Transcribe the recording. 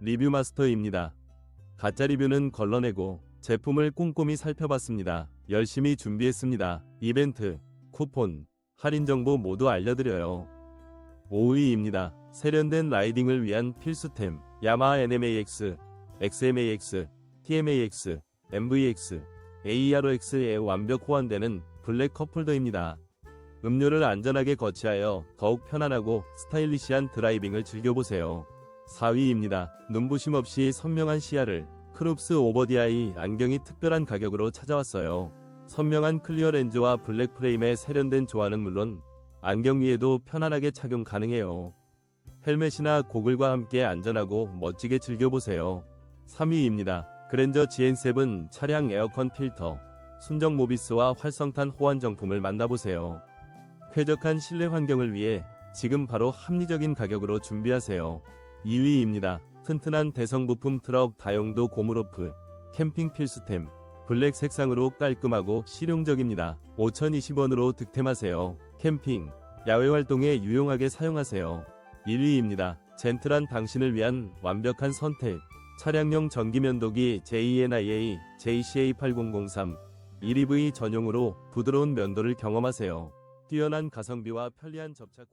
리뷰 마스터입니다. 가짜 리뷰는 걸러내고 제품을 꼼꼼히 살펴봤습니다. 열심히 준비했습니다. 이벤트, 쿠폰, 할인 정보 모두 알려드려요. 5위입니다. 세련된 라이딩을 위한 필수템 야마하 NMAX, XMAX, TMAX, MVX, AROX에 완벽 호환되는 블랙 컵홀더입니다. 음료를 안전하게 거치하여 더욱 편안하고 스타일리시한 드라이빙을 즐겨보세요. 4위입니다. 눈부심 없이 선명한 시야를 크룹스 오버디아이 안경이 특별한 가격으로 찾아왔어요. 선명한 클리어 렌즈와 블랙 프레임의 세련된 조화는 물론 안경 위에도 편안하게 착용 가능해요. 헬멧이나 고글과 함께 안전하고 멋지게 즐겨보세요. 3위입니다. 그랜저 GN7 차량 에어컨 필터, 순정 모비스와 활성탄 호환 정품을 만나보세요. 쾌적한 실내 환경을 위해 지금 바로 합리적인 가격으로 준비하세요. 2위입니다. 튼튼한 대성 부품 트럭 다용도 고무로프, 캠핑 필수템, 블랙 색상으로 깔끔하고 실용적입니다. 5,020원으로 득템하세요. 캠핑, 야외 활동에 유용하게 사용하세요. 1위입니다. 젠틀한 당신을 위한 완벽한 선택. 차량용 전기 면도기 JNIA JCA8003 1EV 전용으로 부드러운 면도를 경험하세요. 뛰어난 가성비와 편리한 접착.